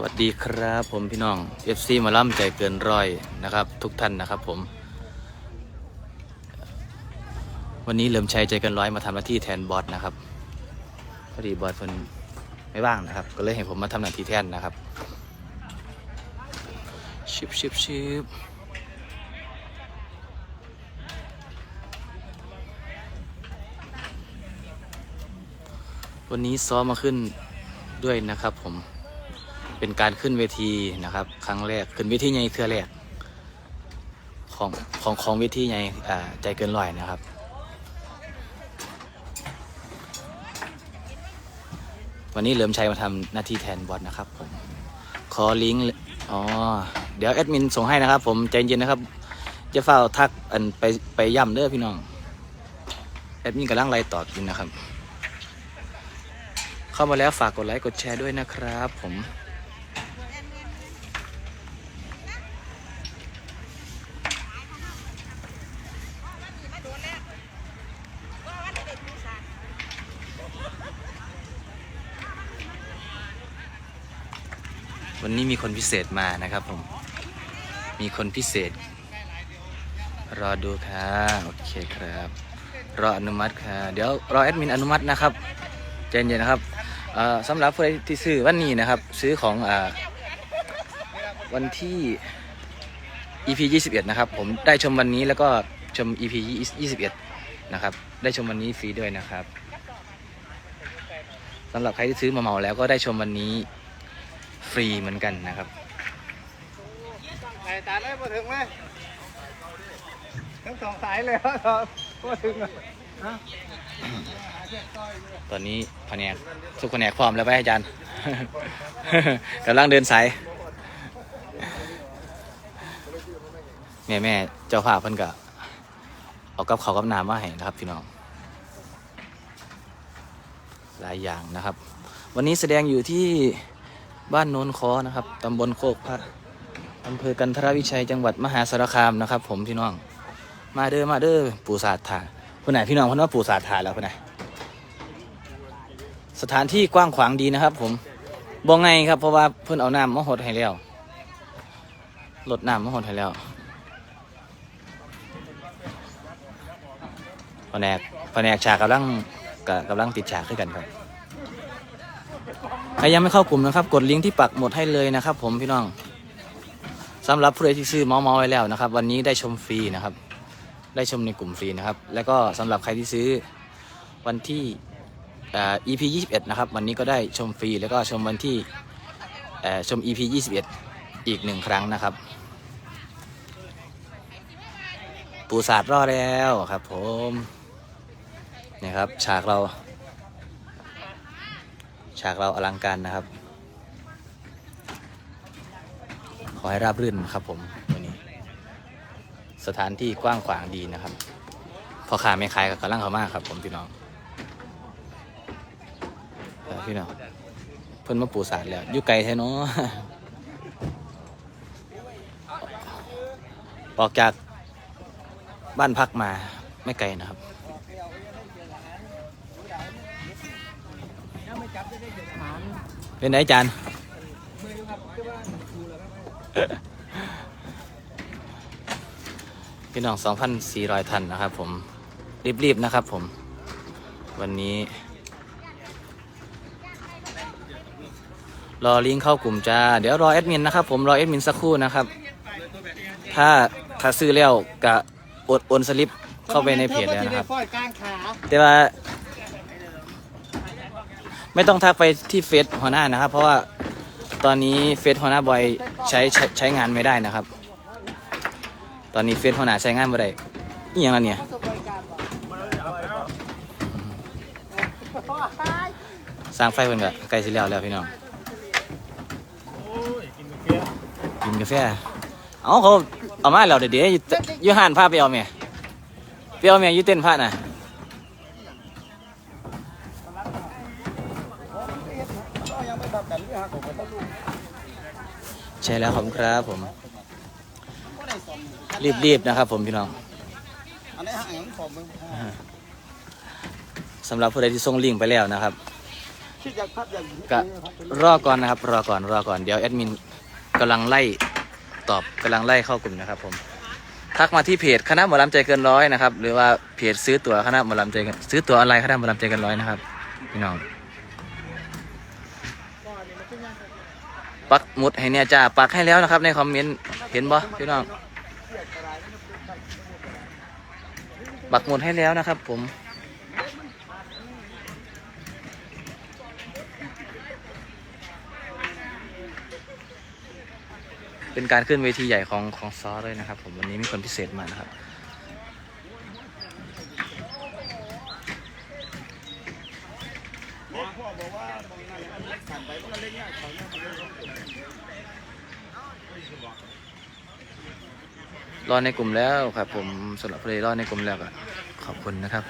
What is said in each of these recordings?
สวัสดีครับผมพี่น้อง FC มาล่ำใจเกินร้อยนะครับ ทุกท่านนะครับผม วันนี้เหลิมชัยใจเกินร้อยมาทำหน้าที่แทนบอสนะครับพอดีบอสเพิ่นไม่ว่างนะครับ ก็เลยให้ผมมาทำหน้าที่แทนนะครับชิบชิบชิบวันนี้ซ้อมมาขึ้นด้วยนะครับผม เป็นการขึ้นเวทีนะครับ ครั้งแรกขึ้นเวทีใหญ่เทือแรกของของของเวทีใหญ่ใจเกินร้อยนะครับ วันนี้เหลิมชัยมาทำหน้าที่แทนบอสนะครับผมขอลิงก์อ๋อเดี๋ยวแอดมินส่งให้นะครับ ผมใจเย็นนะครับจะเฝ้าทักอันไปไปย่ำเด้อพี่น้องแอดมินกำลังไล่ตอบอยู่นะครับ เข้ามาแล้วฝากกดไลค์กดแชร์ด้วยนะครับผม วันนี้มีคนพิเศษมานะครับผม มีคนพิเศษ รอดูค่ะโอเคครับ รออนุมัติค่ะ เดี๋ยวรอแอดมินอนุมัตินะครับใจเย็นๆนะครับสำหรับผู้ที่ซื้อวันนี้นะครับ ซื้อของอวันที่ EP 21 นะครับ ผมได้ชมวันนี้แล้วก็ชม EP 21 นะครับ ได้ชมวันนี้ฟรีด้วยนะครับสำหรับใครที่ซื้อมาเหมาแล้วก็ได้ชมวันนี้ ฟรีเหมือนกันนะครับสายตาเลยมาถึงไหมทั้งสองสายเลยครับมาถึงเลยฮะตอนนี้แผนกทุกแผนกพร้อมแล้วไหมอาจารย์กำลังเดินสายแม่แม่เจ้าภาพเพิ่นก็เอากับเขาวกับน้ำมาให้นะครับพี่น้องหลายอย่างนะครับ วันนี้แสดงอยู่ที่ บ้านโนนคอนะครับตำบลโคกพระอำเภอกันทรวิชัยจังหวัดมหาสารคามนะครับ ผมพี่น้อง มาเด้อมาเด้อปู่ศาสตร์ถาคนไหนพี่น้องคนว่าปู่ศาสตร์ถาแล้วคนไหนสถานที่กว้างขวางดีนะครับ ผมบองไงครับเพราะว่าเพื่อนเอาน้ำมาหดให้แล้วลดน้ำมาหดให้แล้วแผนกแผนกฉากกำลังกำลังติดฉากด้วยกันครับ ใครยังไม่เข้ากลุ่มนะครับ กดลิงก์ที่ปักหมดให้เลยนะครับ ผมพี่น้องสำหรับผู้ใดที่ซื้อเมาเมาไว้แล้วนะครับ วันนี้ได้ชมฟรีนะครับ ได้ชมในกลุ่มฟรีนะครับ แล้วก็สำหรับใครที่ซื้อวันที่อ่า EP 21 นะครับ วันนี้ก็ได้ชมฟรี แล้วก็ชมวันที่เอ่อชม EP 21 อีกหนึ่งครั้งนะครับ ปูศาสตร์รอดแล้วครับผมนี่ครับ ฉากเรา ฉากเราอลังการนะครับ ขอให้ราบรื่นนะครับผมวันนี้ สถานที่กว้างขวางดีนะครับพอขาไม่ขายกับกำลังเขามากครับ ผมพี่น้องพี่น้องเพิ่นมาปูสาดแล้วอยู่ไกลแท้เนาะออกจากบ้านพักมาไม่ไกลนะครับ เป็นไงอาจารย์พี่น้อง 2,400ท่านนะครับผม รีบ ๆ นะครับผม วันนี้ รอลิงก์เข้ากลุ่มจ้า เดี๋ยวรอแอดมินนะครับผมรอแอดมินสักครู่นะครับ ถ้าถ้าซื้อแล้วกะโอนโอนสลิปเข้าไปในเพจแล้วนะครับฟอยกลางขาแต่ว่า ไม่ต้องทักไปที่เฟซหัวหน้านะครับ เพราะว่าตอนนี้เฟซหัวหน้าบอยใช้ใช้ใช้งานไม่ได้นะครับ ตอนนี้เฟซหัวหน้าใช้งานไม่ได้นี่ยังไงเนี่ยสร้างไฟเพิ่นก็ใกล้สิแล้วแล้วพี่น้องกินกาแฟเอาเขาเอามาแล้วเดี๋ยวเดี๋ยวอยู่อยู่ห้านผ้าไปเอาเมียไปเอาเมียอยู่เต้นผ้าน่ะ ยังไม่ดับกันเรื่องของคนลูก ใช่แล้วผมครับผม รีบๆนะครับ ผมพี่น้องอันนี้ห่างของผมมึงสำหรับผู้ใดที่ส่งลิงก์ไปแล้วนะครับคิดอยากพัดอย่างนี้ก็รอก่อนนะครับ รอก่อนรอก่อนเดี๋ยวแอดมินกำลังไล่ตอบกำลังไล่เข้ากลุ่มนะครับผมทักมาที่เพจคณะหมอลำใจเกินร้อยนะครับ หรือว่าเพจซื้อตั๋วคณะหมอลำใจเกินซื้อตั๋วออนไลน์คณะหมอลำใจเกินร้อยนะครับพี่น้อง ปักหมุดให้เนี่ยจ้าปักให้แล้วนะครับ ในคอมเมนต์เห็นบ่พี่น้องปักหมุดให้แล้วนะครับ ผมเป็นการขึ้นเวทีใหญ่ของของซอเลยนะครับ ผมวันนี้มีคนพิเศษมานะครับ รอในกลุ่มแล้วครับผมสำหรับเพลงรอในกลุ่มแล้วก็ขอบคุณนะครับ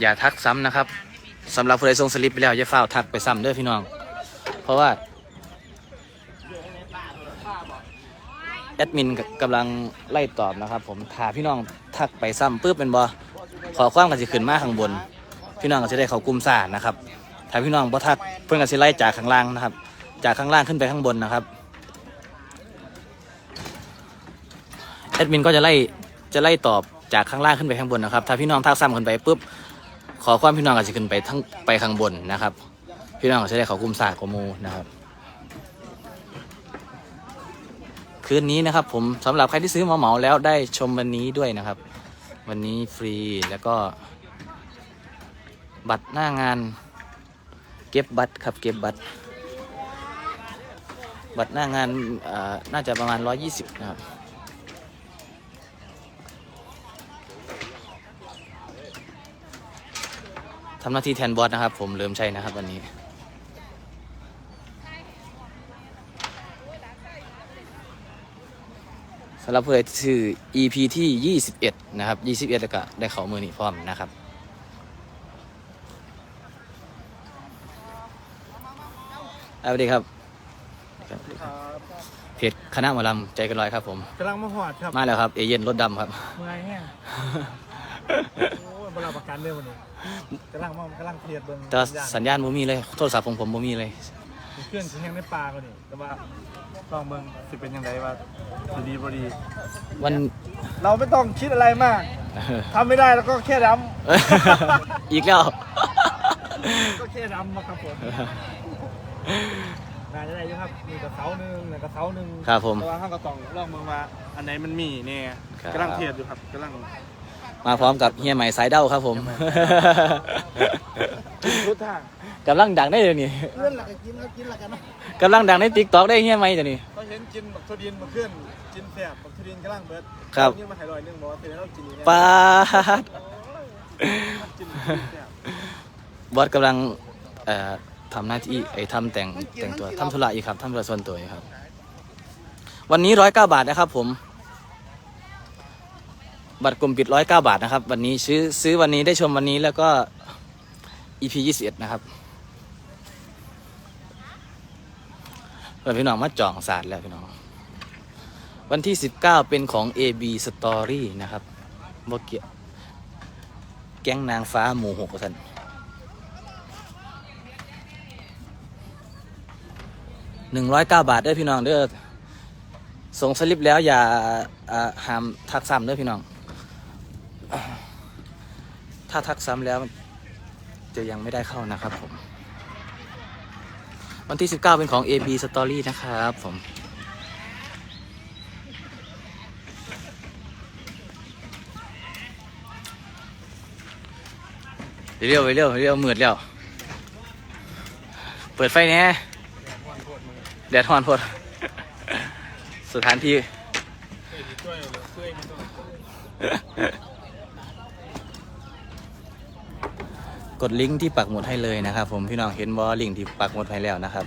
อย่าทักซ้ำนะครับสำหรับผู้ใดส่งสลิปไปแล้วอย่าเฝ้าทักไปซ้ำเด้อพี่น้อง เพราะว่า แอดมินกำลังไล่ตอบนะครับผมถ้าพี่น้องทักไปซ้ำปุ๊บเป็นบอขอความกันสิขึ้นมาข้างบน พี่น้องก็จะได้เขากลุ่มสารนะครับถ้าพี่น้องบ่ทักเพื่อนก็สิไล่จากข้างล่างนะครับ จากข้างล่างขึ้นไปข้างบนนะครับแอดมินก็จะไล่จะไล่ตอบจากข้างล่างขึ้นไปข้างบนนะครับ ถ้าพี่น้องทักซ้ำขึ้นไปปุ๊บขอความพี่น้องอาจะขึ้นไปทั้งไปข้างบนนะครับ พี่น้องก็จะได้เขากลุ่มสากกมูนะครับ คืนนี้นะครับ ผมสำหรับใครที่ซื้อหมาเหมาแล้วได้ชมวันนี้ด้วยนะครับ วันนี้ฟรีแล้วก็ บัตรหน้างาน เก็บบัตรครับเก็บบัตร บัตรหน้างานอ่าน่าจะประมาณ 120 นะครับทำหน้าที่แทนบอสนะครับ ผมเริ่มใช่นะครับวันนี้ำหรับผู้ใดที่ชื่อ EP ที่ 21 นะครับ 21 แล้วก็ได้เขามือนี่พร้อมนะครับสวัสดีครับ เพจคณะหมอลำใจกันร้อยครับผม กำลังมาหอดครับมาแล้วครับ เอเย่นรถดำครับ เมื่อยแห้งโอ้ยบราประกันเรื่องวันนี้กำลังมากำลังเครียดเบิ่งแต่สัญญาณบ่มีเลย โทรศัพท์ของผมบ่มีเลย เคลื่อนสิแห้งในปลาวันนี้แต่ว่าลองเบิ่งสิเป็นยังไงว่าสิดีบ่ดี วัน เราไม่ต้องคิดอะไรมากทำไม่ได้แล้วก็แค่ดอีกแล้วำก็แค่ดำมาครับผมน่าจะได้อยู่ครับมีกระเสาหนึ่งหนึ่งกระเสาหนึ่งครับผมแต่ว่าข้างกระต่องลองมาว่าอันไหนมันมีเนี่ยครับ กำลังเครียดอยู่ครับกำลัง มาพร้อมกับเฮียใหม่สายเด้าครับผม ทุกทางกำลังดังได้เลยนี่เพื่อนหลักกินแล้วกินหลักกันนะกำลังดังในติ๊กต็อกได้เฮียใหม่จ้ะนี่เขาเห็นกินบักทุดินมาขึ้นกินแสบบักทุดินกำลังเบิดครับนี่มาไฮรอยนึงบอกว่าเธอต้องกินนี่แน่ปาดกินแสบบอสกำลังเอ่อทำหน้าที่ไอ้ทำแต่งแต่งตัวทำธุระอีกครับทำธุระส่วนตัวอีกครับ วันนี้ร้อยเก้าบาทนะครับ ผม บัตรกลุ่มปิดร้อยเก้าบาทนะครับ วันนี้ซื้อซื้อวันนี้ได้ชมวันนี้แล้วก็ EP ยี่สิบเอ็ดนะครับเพื่อนพี่น้องมาจองศาสตร์แล้วพี่น้อง วันที่สิบเก้าเป็นของ AB Story นะครับโมเกียแก๊งนางฟ้าหมู่หกสันหนึ่งร้อยเก้าบาทเด้อพี่น้องเด้อส่งสลิปแล้วอย่าอ่าห้ามทักซ้ำเด้อพี่น้อง ถ้าทักซ้ำแล้ว จะยังไม่ได้เข้านะครับผม วันที่ 19 เป็นของ AB Story นะครับผมเร็วไปเร็วเร็วมืดแล้ว เปิดไฟแน่แดดฮอนพดสถานที่ ช่วยเหลือช่วยมันต้อง กดลิงก์ที่ปักหมุดให้เลยนะครับ ผมพี่น้องเห็นบอลิงก์ที่ปักหมุดให้แล้วนะครับ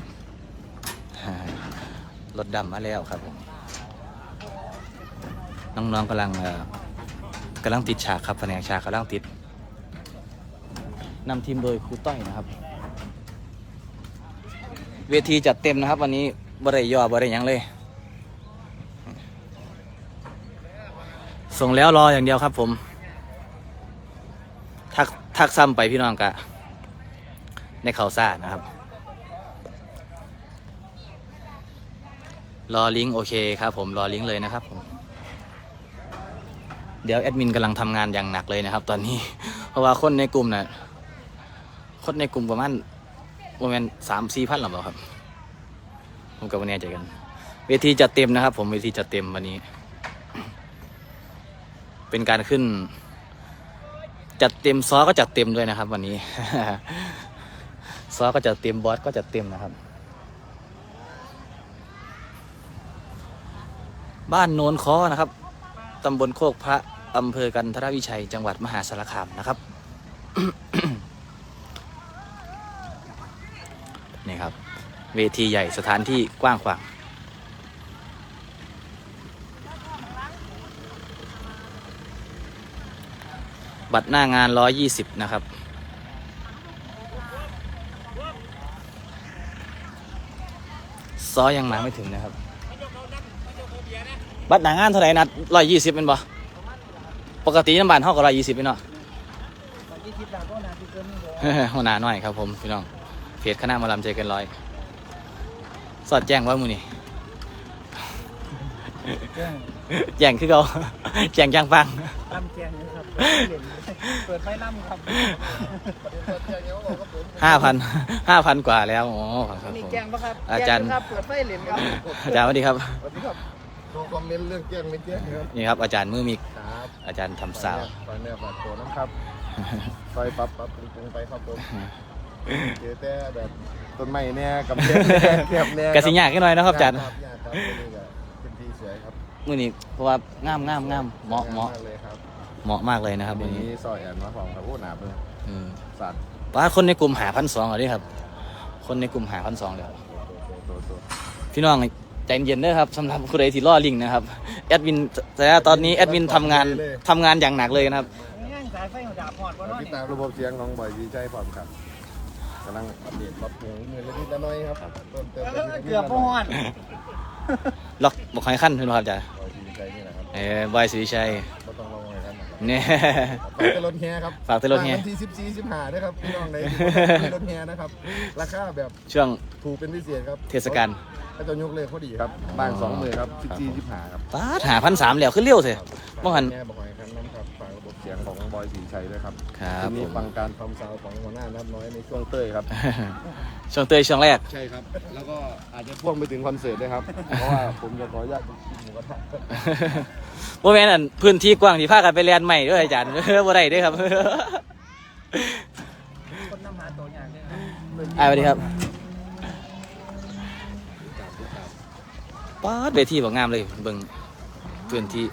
รถดำมาแล้วครับผมน้องๆกำลังกำลังติดฉากครับแผนกฉากกำลังติดนำทีมโดยครูต้อยนะครับ เวทีจัดเต็มนะครับ วันนี้บ่ได้ย่อบ่ได้หยังเลย ส่งแล้วรออย่างเดียวครับผม ทัก ทักซ้ำไปพี่น้องกะในเขาซ่านะครับ รอลิงก์โอเคครับผมรอลิงก์เลยนะครับผมเดี๋ยวแอดมินกำลังทำงานอย่างหนักเลยนะครับ ตอนนี้ เพราะว่าคนในกลุ่มน่ะคนในกลุ่มประมาณประมาณสามสี่พันหรือเปล่าครับ ผมกับวันนี้ใจกัน เวทีจัดเต็มนะครับ ผมเวทีจัดเต็มวันนี้ เป็นการขึ้น จัดเต็มซอก็จัดเต็มด้วยนะครับ วันนี้ซอก็จัดเต็มบอสก็จัดเต็มนะครับ บ้านโนนคอนะครับตำบลโคกพระอำเภอกันทรวิชัย จังหวัดมหาสารคามนะครับนี่ครับ เวทีใหญ่สถานที่กว้างขวาง บัตรหน้างาน120นะครับ ซอยังมาไม่ถึงนะครับ บัตรหน้างานเท่าไหร่นัด120เป็นบ่ปกติน้ำบานเท่ากับ120เป็นเนาะตอนที่คิดดาวก็นานที่เกินนี่เลยหัวหน้าหน่อยครับผมพี่น้องเพจคณะหมาลำใจเกันร้อย สอดแจ้งว่ามูนี่แจ้งแจ้งคือเขาแจ้งแจ้งฟังล่ำแจ้งนี่ครับ เปิดไฟล่ำครับห้าพันห้าพันกว่าแล้วอ๋อครับนี่ผมแจ้งปะครับอาจารย์แจ้งครับเปิดไฟเหรียญครับอาจารย์สวัสดีครับสวัสดีครับโทรคอมเมนต์เรื่องแจ้งไม่แจ้งครับนี่ครับอาจารย์มือมิกครับอาจารย์ทำสาวฝากเนื้อฝากตัวนะครับคอยปรับปรับปรุงไปครับผมเจอแต่แบบต้นไม้เนี่ยกับแคบแคบเนี่ยกระสิยากแค่น้อยนะครับอาจารย์ยากครับนี่ก็เป็นที่สวยครับมือนี้เพราะว่างามงามงามเหมาะเหมาะกเลยครับ เหมาะมากเลยนะครับวัวันนนี้นี้ซอยแอนมาของครับโอ้หนาเบิ่งอืมสัตว์ว่าคนในกลุ่มหาพันสองเหรอนี่ครับ คนในกลุ่มหาพันสองเดี๋ยวตัวตัวตัวพี่น้องใจเย็นเด้อครับสำหรับผู้ใดที่ล่อลิงนะครับแอดมินแต่ว่าตอนนี้แอดมินทำงานทำงานอย่างหนักเลยนะครับง่ายสายไฟหัวดาบหอดบนน้อติดนี่ตามระบบเสียงของบอยวีใจพร้อมครับกำลังอัปเดตปรับปรุงมือละนิดละหน้อยครับต้นเติมเออเกือบบ่หอดล็อกบอกให้ขั้นพี่น้องครับอาจารย์บอยวีใจนี่แหละครับเออบอยสุริชัย เนี่ย ฝากเต้นรถแฮครับฝากเต้นรถแฮวันที่สิบสี่สิบห้าด้วยครับพี่น้องในรถแฮนะครับ ราคาแบบช่วง ถูกเป็นพิเศษครับเทศกาล ก็จะยกเลยพอดีครับบ้านสองมือครับสิบสี่สิบห้าครับป้าดหาพันสามแล้วขึ้นเร็วเถอะบ่หัน แม่บอกให้ครับน้ำครับฝากระบบเสียงของบอยสีชัยด้วยครับครับทีผนี้มฟังการทำซาวด์ของหัวหน้านับน้อยในช่วงเต้ยครับ ช่วงเตยช่วงแรก ใช่ครับ แล้วก็อาจจะพ่วงไปถึงคอนเสิร์ตด้วยครับ เพราะว่าผมจะขออนุญาตกินหมูกระทะ ว่าแม่นอั่นพื้นที่กว้างที่พากันไปเรียนใหม่ด้วยอาจารย์ บ่ได้เด้วยครับคนน้ำหาตัวอย่างเนี่ยอ่าสวัสดีครับป้าดเวทีบอกงามเลยเบิ่งพื้นที่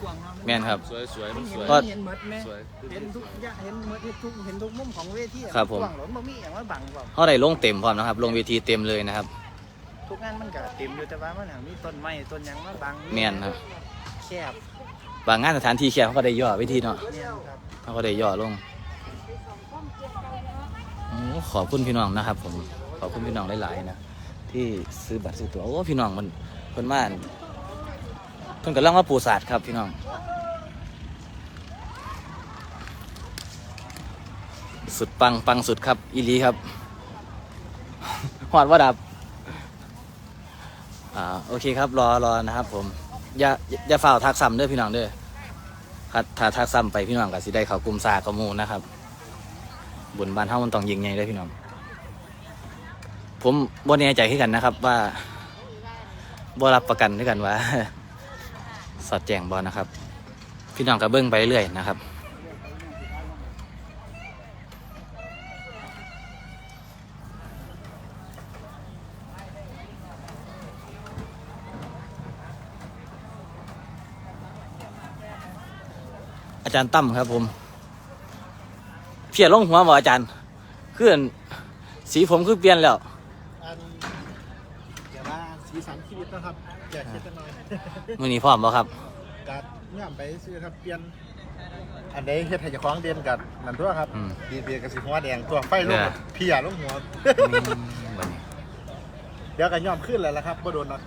แม่นครับ สวยสวยมันสวยก็ เห็นหมดไหมสวยเห็นทุกอย่างเห็นหมดเห็นทุกเห็นทุกมุมของเวทีอะครับผม กว้างหลนบ่มีอย่างว่าบังบ่เขาได้ลงเต็มพร้อมนะครับลงเวทีเต็มเลยนะครับ ทุกงานมันก็เต็มอยู่แต่ว่ามันหางมีต้นไม้ต้นหยังมาบังแม่นครับ แคบ บางงานสถานที่แคบเขาก็ได้ย่อเวทีเนาะเขาก็ได้ย่อลงโอ้ขอบคุณพี่น้องนะครับ ผมขอบคุณพี่น้องหลายๆนะที่ซื้อบัตรซื้อตั๋วโอ้พี่น้องมันเพิ่นมานเพิ่นกำลังมาปูศาสตร์ครับพี่น้องสุดปังปังสุดครับ อีลีครับหอดว่าดับอ่าโอเคครับรอรอนะครับผม อย่าอย่าฝ่าทักซ้ำเด้อพี่น้องเด้อครับถ้าทักซ้ำไปพี่น้องก็สิได้เขากลุ่มสาข้อมูลนะครับ บุญบานเฮามันต้องยิงใหญ่เลยพี่น้อง ผมบนแน่ใจขึ้นกันนะครับ ว่าบ่รับประกันด้วยกันว่า สอดแจงบอนะครับ พี่น้องก็เบิ้งไปเรื่อยนะครับ อาจารย์ตั้มครับ ผม เพียรลงหัวบ่อาจารย์คืออั่นสีผมคือเปลี่ยนแล้วอันเดี๋ยวว่าสีสันชีวิตนะครับอยากเช็ดกันหน่อยมือนี้พร้อมบ่ครับกัดย่ามไปซื้อครับเปลี่ยนอันใดเฮ็ดให้เจ้าของเด่นกัดนั่นตัวครับอืม ดีเบียร์กับสีหัวแดงตัวไฟลงเนี่ย เพียลงหัวอืมบัดนี้เดี๋ยวก็ย่อมขึ้นแล้วล่ะครับบ่โดนหรอก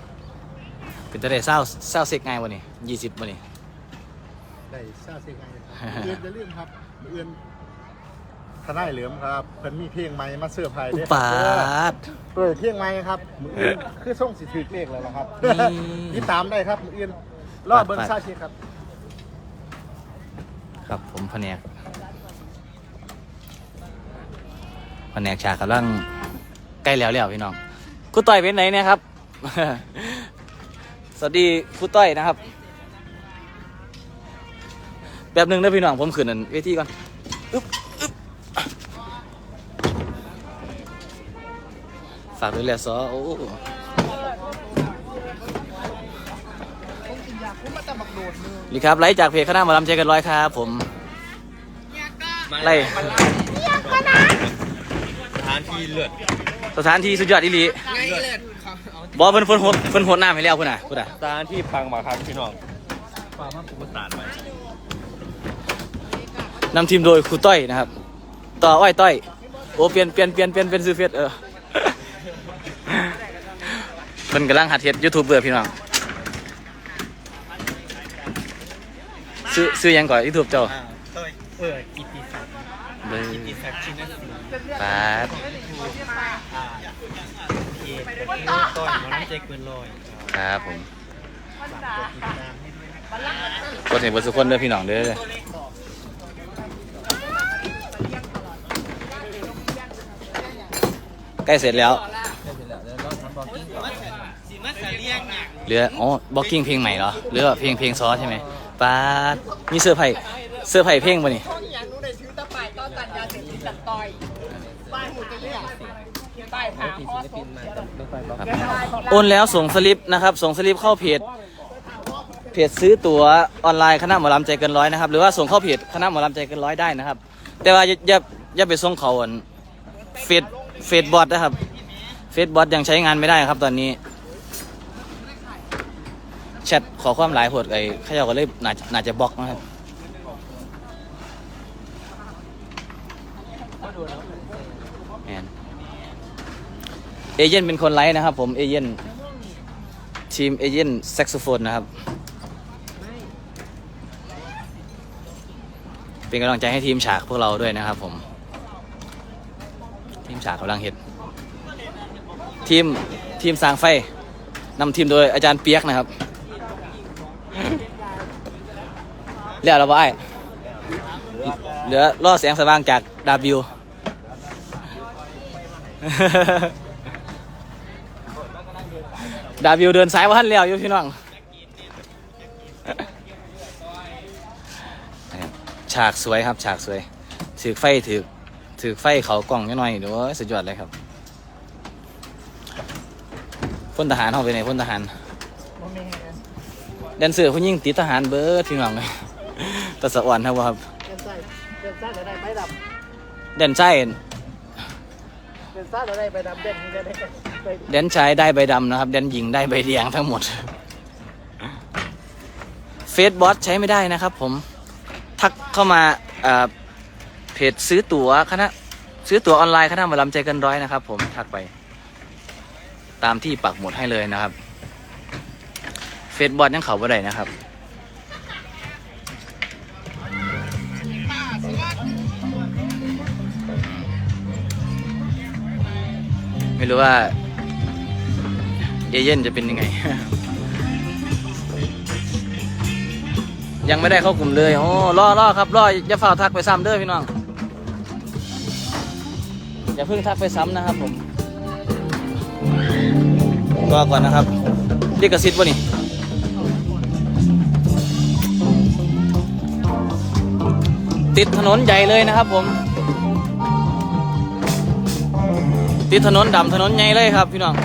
เป็นจะได้เศร้าเศร้าเซ็กไงวะนี่ยี่สิบวะนี่ ได้ทราบสิ่งไงครับเอือนจะลืมครับเอือนทนายเหลือมครับเพิ่นมีเพลงใหม่มาเสื้อร์ไผ่อุด้วยปาด เปิดเพลงใหม่ครับมืออื่นคือส่งสิถือเลขแล้วล่ะครับนี่ติดตามได้ครับมืออื่นรอเบิ้งซาเชียครับ ครับผมแผนกแผนกฉากกำลังใกล้แล้วแล้วพี่น้องครูต้อยเป็นไหนเนี่ยครับ สวัสดีครูต้อยนะครับ แบบหนึ่งนะพี่น้องผมขึ้นอันเวทีก่อนอึ๊บอึ๊บฝากด้วยแหละซอโอ้ดีครับไลฟ์จากเพจคณะหมอลำใจเกันร้อยครับผมไล่ทานทีเลือดสถานที่สุดยอดอีหลีบอเพิ่นเพิ่นโหดเพิ่นโหดน้ำให้แล้วพุ่นน่ะพุ่นน่ะทานที่พังมาครับพี่น้องปลามาปุกตาดไป นำทีมโดยครูต้อยนะครับ ต่ออ้อยต้อยโอ้เปลี่ยนเปลี่ยนเปลี่ยนเปลี่ยนเป็นซื้อเฟซเออเพิ่นกำลังหัดเฮ็ดยูทูบเบอร์พี่น้องซื้อซื้อหยังก่อนยูทูบเจ้าเต้ยเออกิติศักดิ์เบอร์กิติศักดิ์ชินสีปาดอ่าเอกเป็นต้อยหมอน้ำใจเกินลอยครับผมกดเห็นเบอร์สุกคนเด้อพี่น้องเด้อ ใกล้เสร็จแล้ว เหลืออ๋อบ็อกกิ้งเพลงใหม่เหรอหรือเพลงเพลงซอสใช่ไหมปาดมีเสื้อไผ่เสื้อไผ่เพลงป่ะนี่อย่างนู้นได้ซื้อตะป่ายต้อนตันยาเสพติดตัดต่อยป้ายหมุดจะเรื่องป้ายหาข้อสมครับโอนแล้วส่งสลิปนะครับ ส่งสลิปเข้าเพจ เพจซื้อตั๋วออนไลน์คณะหมอลำใจเกินร้อยนะครับ หรือว่าส่งเข้าเพจคณะหมอลำใจเกินร้อยได้นะครับ แต่ว่าอย่าอย่าอย่าไปส่งเขาอันเฟซ เฟซบอทนะครับเฟซบอทยังใช้งานไม่ได้ครับตอนนี้แชทขอความหลายโพดไอ้เขย่าก็เลยน่าจะน่าจะบล็อกนะครับแมนเอเย่นเป็นคนไลฟ์นะครับ ผมเอเย่นทีมเอเย่นแซกโซโฟนนะครับ เป็นกำลังใจให้ทีมฉากพวกเราด้วยนะครับผม ทีมฉากกำลังเห็นทีมทีมสร้างไฟนำทีมโดยอาจารย์เปียกนะครับเรียกเราว่าไอ้เหลือล่อแสงสว่างจากดาบิวดาวิวเดินสายว่าท่านเลี้ยวอยู่พี่น้องฉากสวยครับฉากสวยถือไฟถือ ถือไฟเขากล่องนิดหน่อยเดี๋ยวสุดยอดเลยครับพลทหารเข้าไปไหนพลทหารแดนเซอร์ผู้ยิ่งติดทหารเบิร์ดพี่น้องเลยตะสะอ่อนครับครับเป็นไส้เป็นไส้จะได้ใบดแดนใจำเป็นไส้จะได้ใบดำเด่นจะได้ใบแดนชายได้ใบดำนะครับแดนหญิงได้ใบแดงทั้งหมดเฟซบอสใช้ไม่ได้นะครับผมทักเข้ามา เพจซื้อตั๋วคณะซื้อตั๋วออนไลน์คณะหมอลำใจเกันร้อยนะครับ ผมทักไป ตามที่ปักหมุดให้เลยนะครับเฟซบอสยังเขาบ่ได้นะครับไม่รู้ว่าเอเย่นจะเป็นยังไง ยังไม่ได้เข้ากลุ่มเลย โอ้รอรอครับ รออย่าฝ่าทักไปซ้ำเด้อพี่น้อง อย่าเพิ่งทักไปซ้ำนะครับผมรอก่อนนะครับเรียกกระซิบวะนี่ติดถนนใหญ่เลยนะครับผม ติดถนนดำถนนใหญ่เลยครับพี่น้อง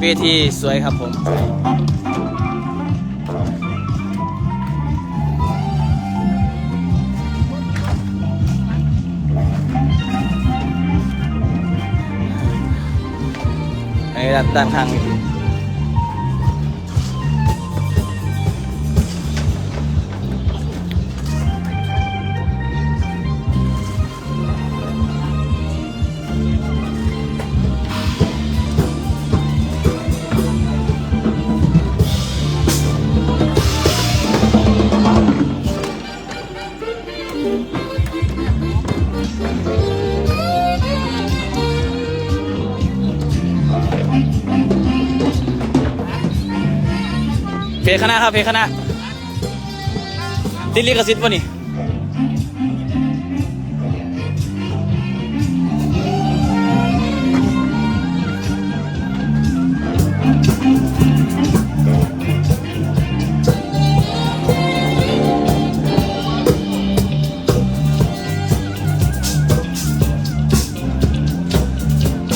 เวทีสวยครับผม ด้านด้านข้าง เพคณะครับเพจคณะติดลิขสิทธิ์ป่ะนี่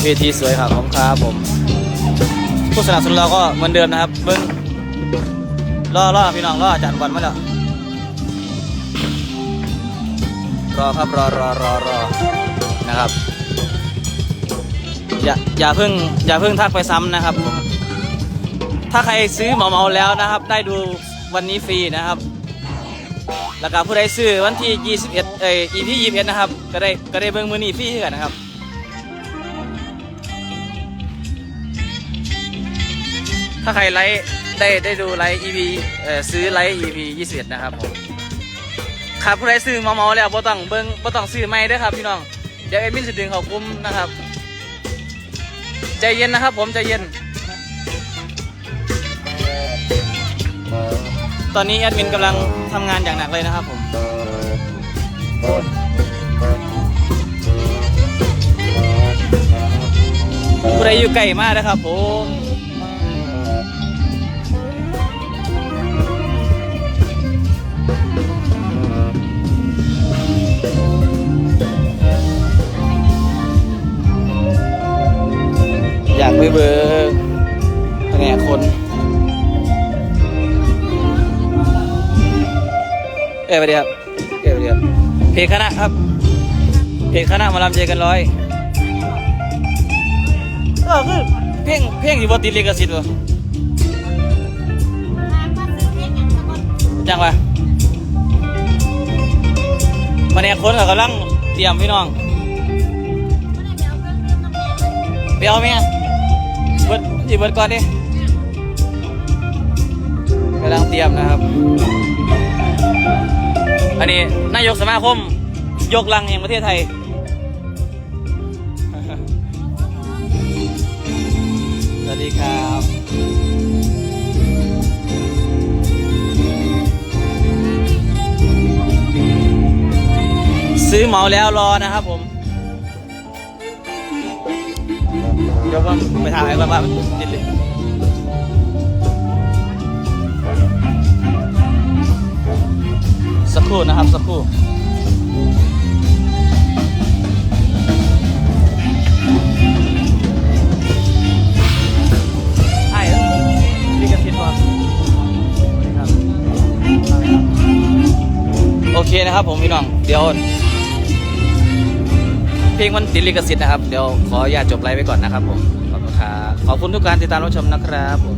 เวทีสวยครับขอบคุณครับผมผู้สนับสนุนเราก็เหมือนเดิมนะครับเบิ้ง รอรอพี่น้องรออาจารย์วันมาแล้วรอครับรอรอรอรอนะครับ อย่าอย่าเพิ่งอย่าเพิ่งทักไปซ้ำนะครับ ถ้าใครซื้อเหมาเมาแล้วนะครับ ได้ดูวันนี้ฟรีนะครับ แล้วก็ผู้ใดซื้อวันที่ 21เอ่ย EP 21นะครับ ก็ได้ก็ได้เบิ้งมือนี้ฟรีกันนะครับถ้าใครไลค์ ได้ได้ดูไลค์ EP เอ่อซื้อไลค์ EP 21 นะครับผมครับผู้ใดซื้อเมาเมาๆแล้วบ่ต้องเบิ่งบ่ต้องซื้อใหม่เด้อครับพี่น้องเดี๋ยวเอดมินจะดึงเขากลุ้มนะครับ ใจเย็นนะครับผมใจเย็น ตอนนี้แอดมินกำลังทำงานอย่างหนักเลยนะครับผมผู้ใดอยู่ไกลมากนะครับผม อยากไปเบอร์แผนกคน เอ้ยไปเดียวเอ้ยไปเดียวเพจคณะครับ เพจคณะมาลำเจกันร้อยเออคือเพลงเพลงอยู่บนติดลิขสิทธิ์วะจังวะ มาแนกคนกับกำลังเตรียมพี่น้องไปเอาไหมเบิดหยิบเบิดก่อนดิกำลังเตรียมนะครับ อันนี้นายกสมาคม ยกลังแห่งประเทศไทย สวัสดีครับ ซื้อเหมาแล้วรอนะครับผมเดี๋ยวผมไปถ่ายก่อนว่ามันติดเลยสักครู่นะครับสักครู่ไอ้ลิขสิทธิ์ก่อโอเคนะครับผมพี่น้อง เดี๋ยว ลงมันติดลิขสิทธิ์นะครับ เดี๋ยวขออนุญาตจบไลฟ์ไว้ก่อนนะครับผม ขอบคุณครับขอบคุณทุกการติดตามรับชมนะครับผม